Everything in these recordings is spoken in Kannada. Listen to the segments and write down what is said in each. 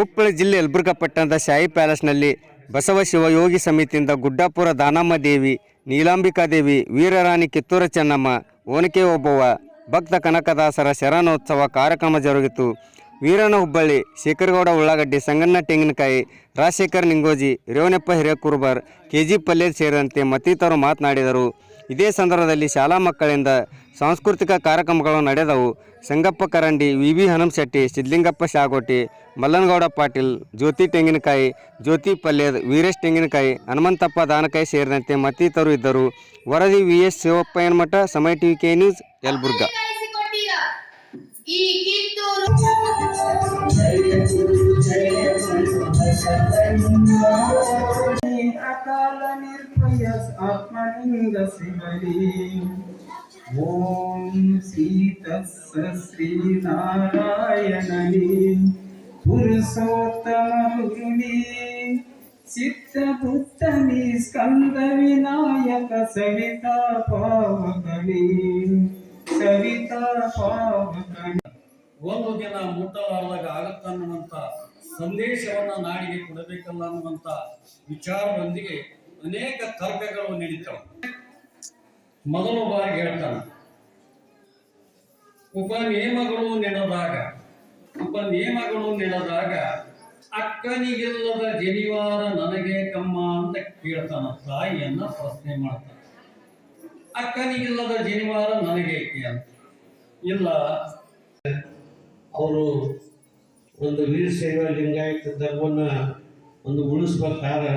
ಕೊಪ್ಪಳ ಜಿಲ್ಲೆ ಯಲಬುರ್ಗಾ ಪಟ್ಟಣದ ಶಾಹಿ ಪ್ಯಾಲೇಸ್ನಲ್ಲಿ ಬಸವ ಶಿವಯೋಗಿ ಸಮಿತಿಯಿಂದ ಗುಡ್ಡಾಪುರ ದಾನಮ್ಮ ದೇವಿ, ನೀಲಾಂಬಿಕಾ ದೇವಿ, ವೀರರಾಣಿ ಕಿತ್ತೂರ ಚೆನ್ನಮ್ಮ ಓನಕೆ ಒಬ್ಬವ ಭಕ್ತ ಕನಕದಾಸರ ಶರಣೋತ್ಸವ ಕಾರ್ಯಕ್ರಮ ಜರುಗಿತು. ವೀರನ ಹುಬ್ಬಳ್ಳಿ, ಶೇಖರಗೌಡ ಉಳ್ಳಾಗಡ್ಡಿ, ಸಂಗಣ್ಣ ತೆಂಗಿನಕಾಯಿ, ರಾಜಶೇಖರ್ ನಿಂಗೋಜಿ ರೇವಣಪ್ಪ ಹಿರೇಕುರ್ಬರ್ ಕೆ ಜಿ ಪಲ್ಲೆ ಸೇರಿದಂತೆ ಮತ್ತಿತರರು ಮಾತನಾಡಿದರು. ಇದೇ ಸಂದರ್ಭದಲ್ಲಿ ಶಾಲಾ ಮಕ್ಕಳಿಂದ ಸಾಂಸ್ಕೃತಿಕ ಕಾರ್ಯಕ್ರಮಗಳು ನಡೆದವು. ಸಂಗಪ್ಪ ಕರಂಡಿ ವಿ ಬಿ ಹನುಮಶೆಟ್ಟಿ ಸಿದ್ಲಿಂಗಪ್ಪ ಶಾಗೋಟಿ, ಮಲ್ಲನಗೌಡ ಪಾಟೀಲ್, ಜ್ಯೋತಿ ತೆಂಗಿನಕಾಯಿ, ಜ್ಯೋತಿ ಪಲ್ಯದ್ ವೀರೇಶ್ ತೆಂಗಿನಕಾಯಿ, ಹನುಮಂತಪ್ಪ ದಾನಕಾಯಿ ಸೇರಿದಂತೆ ಮತ್ತಿತರರು ಇದ್ದರು. ವರದಿ ವಿ ಎಸ್ ಶಿವಪ್ಪಯ್ಯನ ಮಠ, ಸಮಯ ಟಿವಿ ಕೆ ನ್ಯೂಸ್, ಯಲಬುರ್ಗಾ. ಈ ಕಿತ್ತೂರು ಅಕಾಲ ನಿರ್ಭಯ ಆತ್ಮಲಿಂಗ ಶಿವಲಿ ಓಂ ಶ್ರೀತಸ್ಸ ಶ್ರೀನಾರಾಯಣನಿ ಪುರುಷೋತ್ತಮ ಗುರುನಿ ಚಿತ್ತಪುತ್ತನಿ ಸ್ಕಂದ ವಿನಾಯಕ ಸವಿತಾ ಪಾವಕನಿ ಸವಿತಾ ಪಾವಕನಿ ಒಂದು ದಿನ ಮುಟ್ಟಲಾರದಾಗ ಆಗತ್ತನ್ನುವಂಥ ಸಂದೇಶವನ್ನ ನಾಡಿಗೆ ಕೊಡಬೇಕಲ್ಲ ಅನ್ನುವಂಥ ವಿಚಾರದೊಂದಿಗೆ ಅನೇಕ ತರ್ಕಗಳು ನಡೀತವೆ. ಮೊದಲು ಬಾರಿ ಹೇಳ್ತಾನೆ, ಉಪನಿಯಮಗಳು ನೆನೆದಾಗ ಉಪನಿಯಮಗಳು ನೆನೆದಾಗ ಅಕ್ಕನಿಗಿಲ್ಲದ ಜನಿವಾರ ನನಗೆ ಕಮ್ಮ ಅಂತ ಕೇಳ್ತಾನ ತಾಯಿಯನ್ನ ಪ್ರಶ್ನೆ ಮಾಡ್ತಾನೆ. ಅಕ್ಕನಿಗಿಲ್ಲದ ಜನಿವಾರ ನನಗೆ ಅಂತ? ಇಲ್ಲ, ಅವರು ಒಂದು ವೀರಶೈವ ಲಿಂಗಾಯತ ಧರ್ಮವನ್ನು ಒಂದು ಉಳಿಸ್ಬೇಕಾದ್ರೆ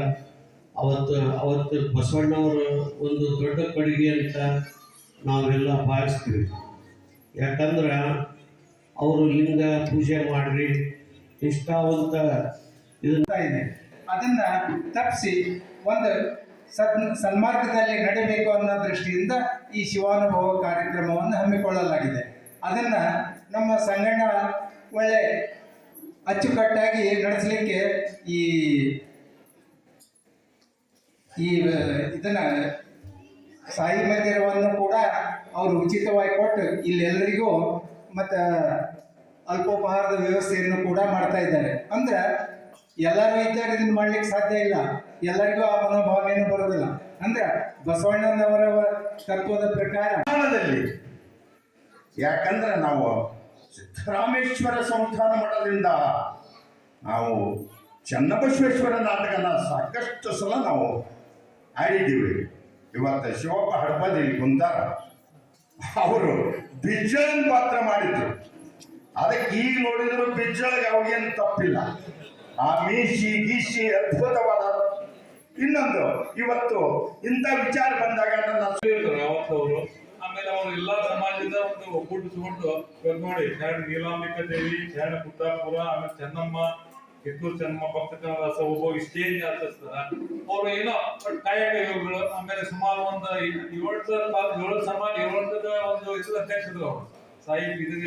ಅವತ್ತು ಅವತ್ತು ಬಸವಣ್ಣವರು ಒಂದು ದೊಡ್ಡ ಕೊಡುಗೆ ಅಂತ ನಾವೆಲ್ಲ ಭಾವಿಸ್ತೀವಿ. ಯಾಕಂದ್ರೆ ಅವರು ಲಿಂಗ ಪೂಜೆ ಮಾಡಿರಿ ಇಷ್ಟಾವಂತ ಇದಂತ ಇದೆ. ಅದನ್ನ ತಪ್ಪಿಸಿ ಒಂದು ಸದ್, ಸನ್ಮಾರ್ಗದಲ್ಲಿ ನಡೀಬೇಕು ಅನ್ನೋ ದೃಷ್ಟಿಯಿಂದ ಈ ಶಿವಾನುಭವ ಕಾರ್ಯಕ್ರಮವನ್ನು ಹಮ್ಮಿಕೊಳ್ಳಲಾಗಿದೆ. ಅದನ್ನ ನಮ್ಮ ಸಂಗಣ್ಣ ಒಳ್ಳೆ ಅಚ್ಚುಕಟ್ಟಾಗಿ ನಡೆಸಲಿಕ್ಕೆ ಈ ಈ, ಇದನ್ನ ಸಾಯಿ ಮಂದಿರವನ್ನು ಕೂಡ ಅವರು ಉಚಿತವಾಗಿ ಕೊಟ್ಟು ಇಲ್ಲೆಲ್ಲರಿಗೂ ಮತ್ತು ಅಲ್ಪೋಪಹಾರದ ವ್ಯವಸ್ಥೆಯನ್ನು ಕೂಡ ಮಾಡ್ತಾ ಇದ್ದಾರೆ. ಅಂದ್ರೆ ಎಲ್ಲರೂ ಇದ್ದಾಗ ಇದನ್ನ ಮಾಡ್ಲಿಕ್ಕೆ ಸಾಧ್ಯ ಇಲ್ಲ. ಎಲ್ಲರಿಗೂ ಆ ಮನೋಭಾವನೆಯನ್ನು ಬರೋದಿಲ್ಲ ಅಂದ್ರೆ ಬಸವಣ್ಣನವರ ತತ್ವದ ಪ್ರಕಾರ. ಯಾಕಂದ್ರೆ ನಾವು ಸಿದ್ದರಾಮೇಶ್ವರ ಸಂಸ್ಥಾನ ಮಠದಿಂದ ನಾವು ಚನ್ನಬಸವೇಶ್ವರ ನಾಟಕನ ಸಾಕಷ್ಟು ಸಲ ನಾವು ಆಡಿದ್ದೀವಿ. ಇವತ್ತು ಶಿವಪ್ಪ ಹಡಪದಿ ಕುಂತಾರ ಅವರು ಬಿಜ್ಜಳನ್ ಪಾತ್ರ ಮಾಡಿದ್ರು. ಅದಕ್ಕೆ ಈಗ ನೋಡಿದ್ರು ಬಿಜ್ಜಳಿಗೆ ಅವಾಗೇನು ತಪ್ಪಿಲ್ಲ. ಆ ಮೀಸಿ ಗೀಸಿ ಅದ್ಭುತವಾದ ಇನ್ನೊಂದು, ಇವತ್ತು ಇಂಥ ವಿಚಾರ ಬಂದಾಗ ನನ್ನ ಅವತ್ತು ಆಮೇಲೆ ಅವರು ಎಲ್ಲಾ ಸಮಾಜದ ಒಂದು ಒಗ್ಗೂಡಿಸಿಕೊಂಡು ಇವಾಗ ನೋಡಿ ಶರಣ ನೀಲಾಂಬಿಕ ದೇವಿ ಶರಣ ಕುತ್ತಾಪುರ ಆಮೇಲೆ ಚೆನ್ನಮ್ಮ, ಕಿತ್ತೂರು ಚೆನ್ನಮ್ಮ, ಭಕ್ತಕನದಾಸ ಒಬ್ಬ ಸ್ಟೇಜ್ ಆಚರಿಸ್ತಾರ ಅವ್ರು ಏನೋ ಕಾಯಕ ಯೋಗಗಳು, ಆಮೇಲೆ ಸುಮಾರು ಒಂದು ಏಳು ಸಾವಿರ ಏಳು ಸಮಾಜ ಏಳು ಒಂದು ಹೆಸರು ಅಧ್ಯಕ್ಷರು ಅವರು. ಸಾಯಿ ಇದರ